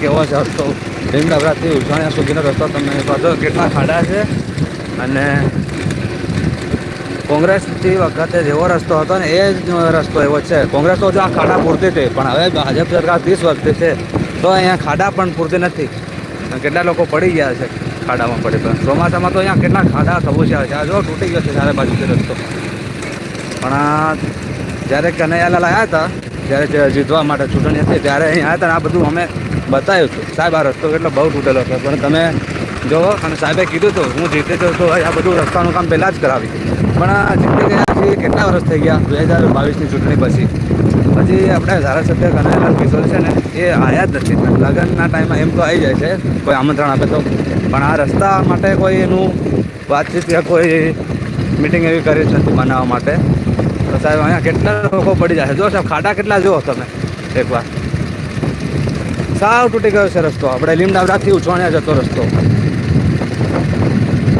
કેવો છે રસ્તો ભીમડાવરાથી ઉછાણિયા સુધીનો રસ્તો તમે કહો કેટલા ખાડા છે. અને કોંગ્રેસથી વખતે જેવો રસ્તો હતો ને એ જ રસ્તો એવો છે. કોંગ્રેસ તો જો આ ખાડા પૂરતી હતી, પણ હવે ભાજપ સરકાર ત્રીસ વર્ષથી છે, તો અહીંયા ખાડા પણ પૂરતી નથી. કેટલા લોકો પડી ગયા છે ખાડામાં પડે પણ ચોમાસામાં તો અહીંયા કેટલા ખાડા કબૂચ્યા છે આ જો તૂટી ગયો છે ચારે બાજુથી રસ્તો. પણ જ્યારે કનૈયાલાલ આવ્યા હતા જ્યારે જીતવા માટે ચૂંટણી હતી ત્યારે અહીં આવ્યા હતા આ બધું અમે બતાવ્યું હતું. સાહેબ, આ રસ્તો કેટલો બહુ તૂટેલો છે. પણ તમે જો અને સાહેબે કીધું હતું હું જીતે જ તો આ બધું રસ્તાનું કામ પહેલાં જ કરાવી પણ આ જીતી ગયા પછી કેટલા વર્ષ થઈ ગયા? બે હજાર બાવીસની ચૂંટણી પછી. પછી આપણે ધારાસભ્ય કનૈયાલાલ કિશોર છે ને, એ આવ્યા જ નથી. લગ્નના ટાઈમમાં એમ તો આવી જાય છે, કોઈ આમંત્રણ આપે તો. પણ આ રસ્તા માટે કોઈ એનું વાતચીત કે કોઈ મિટિંગ એવી કરી જ નથી બનાવવા માટે. તો સાહેબ, અહીંયા કેટલા લોકો પડી જાય જો સાહેબ, ખાડા કેટલા જુઓ તમે. એકવાર. સાવ તૂટી ગયો છે રસ્તો. આપણે લીમડાવડાથી ઉછવાણ્યા જતો રસ્તો.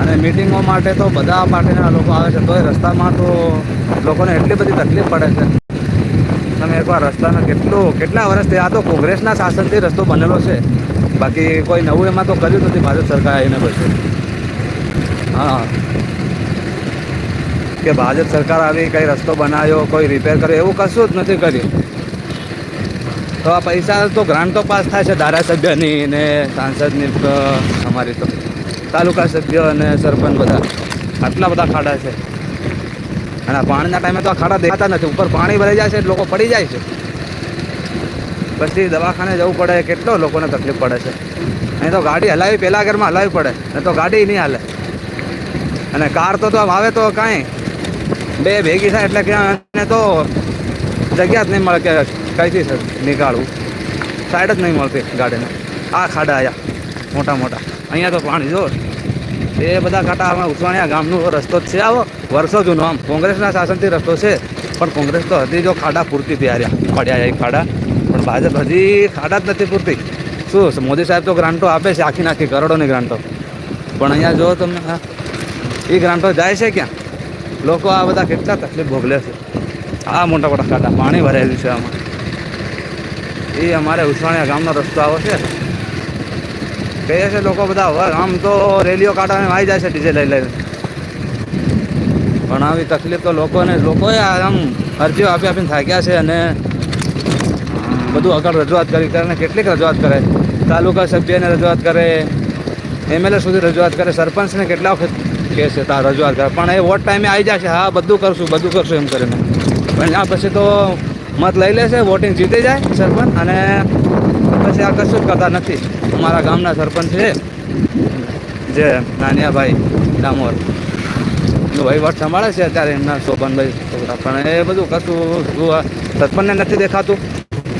અને મિટિંગો માટે તો બધા પાર્ટીના લોકો આવે છે. તો એ રસ્તામાં તો લોકોને એટલી બધી તકલીફ પડે છે. તમે એકવાર રસ્તાના કેટલું, કેટલા વર્ષથી આ તો કોંગ્રેસના શાસનથી રસ્તો બનેલો છે. બાકી કોઈ નવું એમાં તો કર્યું નથી, ભાજપ સરકાર આવીને પછી. હા. કે ભાજપ સરકાર આવી કંઈ રસ્તો બનાવ્યો, કોઈ રિપેર કર્યો, એવું કશું જ નથી કર્યું. તો આ પૈસા તો ગ્રાન્ટ તો પાસ થાય છે ધારાસભ્યની ને સાંસદની અમારી તો. તાલુકા સભ્ય અને સરપંચ બધા. આટલા બધા ખાડા છે. અને પાણીના ટાઈમે તો આ ખાડા દેખાતા નથી. ઉપર પાણી ભરાઈ જાય છે લોકો પડી જાય છે. પછી દવાખાને જવું પડે, કેટલો લોકોને તકલીફ પડે છે. અહીં તો ગાડી હલાવી પહેલા ઘરમાં હલાવી પડે, નહીં તો ગાડી નહીં હાલે. અને કાર તો આવે તો કાંઈ? બે ભેગી થાય એટલે ક્યાં તો જગ્યા જ નહીં મળે કે કઈથી નીકાળવું. સાઈડ જ નહીં મળતી ગાડીને. આ ખાડા આવ્યા મોટા મોટા. અહીંયા તો પાણી જો. એ બધા કાંટા આપણે ઉસવાણિયા ગામનો રસ્તો જ છે. આવો વર્ષો જૂનો આમ. કોંગ્રેસના શાસનથી રસ્તો છે. પણ કોંગ્રેસ તો હતી જો ખાડા પૂરતી તૈયારી પડ્યા એ ખાડા. પણ ભાજપ હજી ખાડા જ નથી પૂરતી. શું મોદી સાહેબ તો ગ્રાન્ટો આપે છે, આખી નાખી કરોડોની ગ્રાન્ટો. પણ અહીંયા જો તમને એ ગ્રાન્ટો જાય છે ક્યાં? લોકો આ બધા કેટલા તકલીફ ભોગલે છે. આ મોટા મોટા ખાડા, પાણી ભરાયેલું છે આમાં. એ અમારે ઉછાણિયા ગામનો રસ્તો આવો છે. કહે છે લોકો બધા, હવે આમ તો રેલીઓ કાઢવાને આવી જાય છે ડીજે લઈ લઈને. પણ આવી તકલીફ તો લોકોને, લોકોએ આમ અરજીઓ આપી આપીને થાક્યા છે અને બધું આગળ રજૂઆત કરી. કરીને કેટલીક રજૂઆત કરે? તાલુકા સભ્યને રજૂઆત કરે એમએલએ સુધી રજૂઆત કરે, સરપંચને કેટલા વખત કહે છે, તાર રજૂઆત કર. પણ એ વોટ ટાઈમે આવી છે હા, બધું કરશું બધું કરશું એમ કરીને. પણ આ પછી તો મત લઈ લે છે વોટિંગ જીતી જાય સરપંચ અને પછી આ કશું જ કરતા નથી. અમારા ગામના સરપંચ છે, જે નાનિયાભાઈ ડામોર. વહીવટ સંભાળે છે અત્યારે એમના શોભનભાઈ છોકરા. પણ એ બધું કશું સરપંચને નથી દેખાતું.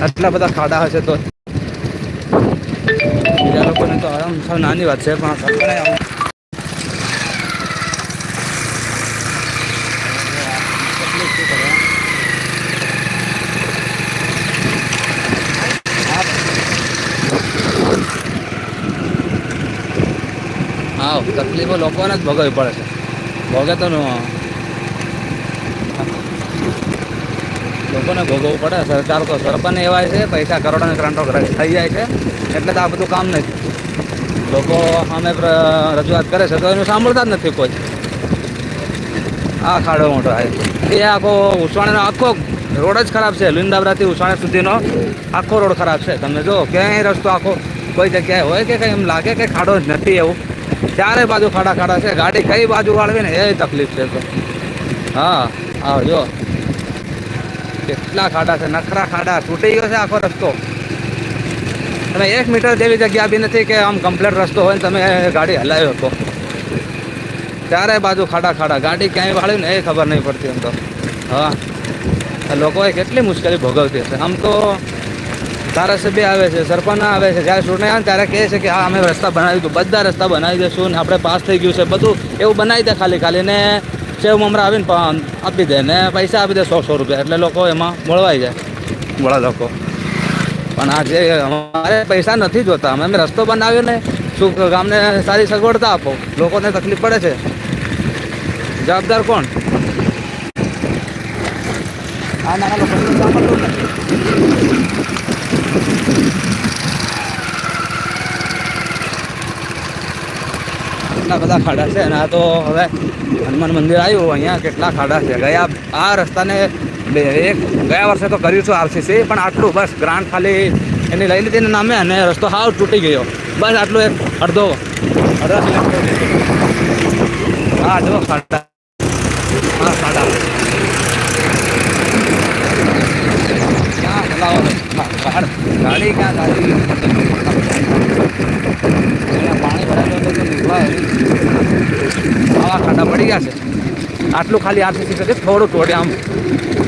આટલા બધા ખાડા હશે તો. બીજા લોકોને તો આરામ નાની વાત છે, પણ સરપંચે આમ તકલીફ શું કરે? હા, તકલીફો લોકોને જ ભોગવવી પડે છે. ભોગે તો ન. લોકોને ભોગવવું પડે, સરકાર તો સરપંચ એવા છે, પૈસા કરોડોની ગ્રાન્ટો થઈ જાય છે, એટલે તો આ બધું કામ નથી. લોકો સામે રજૂઆત કરે છે, તો એનું સાંભળતા જ નથી કોઈ. આ ખાડો મોટો એ આખો ઉસવાણીનો આખો રોડ જ ખરાબ છે, લીંદાવરાથી ઉસવાણા સુધીનો આખો રોડ ખરાબ છે. તમે જો, ક્યાંય રસ્તો આખો કોઈ જગ્યાએ હોય કે કંઈ એમ લાગે કે ખાડો જ નથી એવું. ચારે બાજુ ખાડા ખાડા છે. ગાડી કઈ બાજુ વાળવી ને એ તકલીફ છે હા, આવો જો. કેટલા ખાડા છે. નખરા ખાડા. તૂટી ગયો છે આખો રસ્તો. તમે એક મીટર જેવી જગ્યા બી નથી કે આમ કમ્પ્લેટ રસ્તો હોય ને તમે ગાડી હલાવ્યો હતો ચારે બાજુ ખાડા ખાડા. ગાડી ક્યાંય વાળી ને એ ખબર નહીં પડતી એમ તો. હા. લોકોએ કેટલી મુશ્કેલી ભોગવતી હશે. આમ તો ધારાસભ્ય આવે છે, સરપંચ આવે છે, જ્યારે ચૂંટણી આવે ત્યારે કહે છે કે, હા, અમે રસ્તા બનાવી દઉં બધા રસ્તા બનાવી દઈશું ને આપણે પાસ થઈ ગયું છે, બધું એવું બનાવી દે ખાલી ખાલી ને સેવ મમરા આવીને આપી દે ને પૈસા આપી દે સો સો રૂપિયા, એટલે લોકો એમાં મળવાઈ જાય વળા લોકો. પણ આ જે અમારે પૈસા નથી જોતા, અમે અમે રસ્તો બનાવ્યો ને શું ગામને સારી સગવડતા આપો, લોકોને તકલીફ પડે છે. જવાબદાર કોણ? આ નાના લોકોને આટલા બધા ખાડા છે અને આ તો હવે હનુમાન મંદિર આવ્યું, અહીંયા કેટલા ખાડા છે. ગયા આ રસ્તાને બે, એક, ગયા વર્ષે તો કર્યું છું આરસીસી પણ આટલું બસ ગ્રાન્ડ ખાલી એની લઈ લીધીને નામે અને રસ્તો હાવ તૂટી ગયો. બસ આટલું એક અડધો, અડધા હા, જો ખાડા. હા, ખાડા. ક્યાં ચલાવો છો? ગાડી ક્યાં ગાડી? પાણી ભરાયેલું હતું તો ખાડા પડી ગયા છે. આટલું ખાલી આરસીસી કરી થોડું તોડે આમ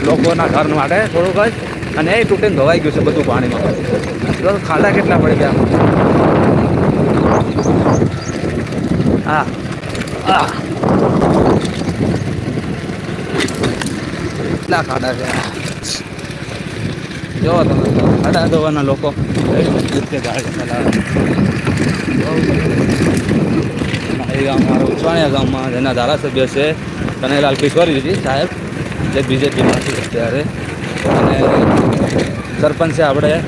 લોકોના ઘર માટે થોડુંક જ અને એ તૂટીને ધોવાઈ ગયું છે બધું પાણીમાં. ખાડા કેટલા પડી ગયા? હા. હા. કેટલા ખાડા છે? જો તમે. ખાડા ધોવાના લોકો. એ ગામ ઉછવાણિયા ગામમાં જેના ધારાસભ્ય છે, કનૈલાલ કિશોરીજી સાહેબ, જે બીજેપીમાં છે અત્યારે. અને સરપંચ છે આપણે.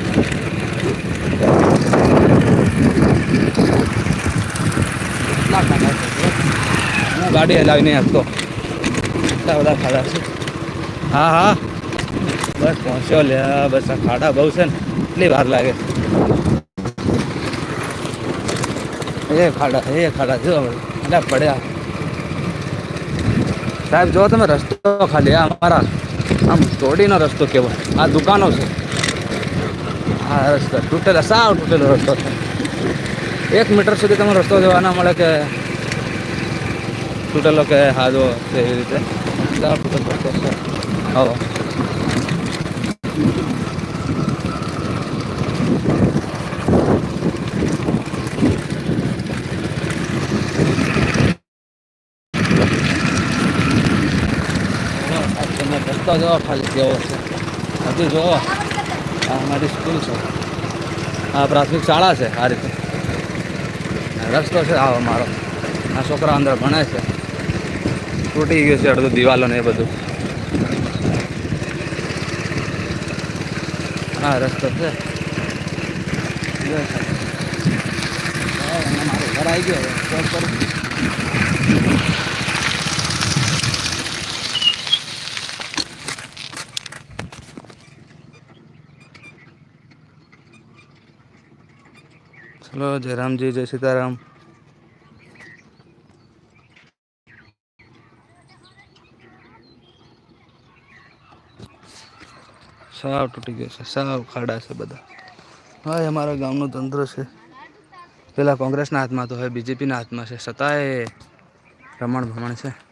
ગાડી હલાવી નહીં આપતો. એટલા બધા ખાડા છે? હા હા. બસ પહોંચ્યો લે બસ આ ખાડા બહુ છે ને, એટલી વાર લાગે. એ ખાડા એ ખાડા, જો એટલે પડ્યા. સાહેબ, જો તમે રસ્તો ખાલી, આ અમારા, આમ તોડીનો રસ્તો કેવો આ દુકાનો છે. આ રસ્તો, તૂટેલા, સાવ તૂટેલો રસ્તો છે. એક મીટર સુધી તમે રસ્તો જોવા ના મળે કે તૂટેલો કે હાજો એવી રીતે? સાવ તૂટેલો રસ્તો છે. હવે. રસ્તો જોવો ખાલી કેવો છે? હજુ જોવો. આ અમારી સ્કૂલ છે. આ પ્રાથમિક શાળા છે, આ રીતે. રસ્તો છે આવો મારો આ છોકરા અંદર ભણે છે. તૂટી ગયું છે અડધું દિવાલો ને એ બધું. હા રસ્તો છે મારું ઘર આવી ગયો. ચલો જય રામજી જય સીતારામ સાવ તૂટી ગયો છે, સાવ ખાડા છે બધા. હા અમારા ગામનું તંત્ર છે. પેલા કોંગ્રેસના હાથમાં તો હવે બીજેપીના હાથમાં છે, છતાંય રમણ ભમણ છે.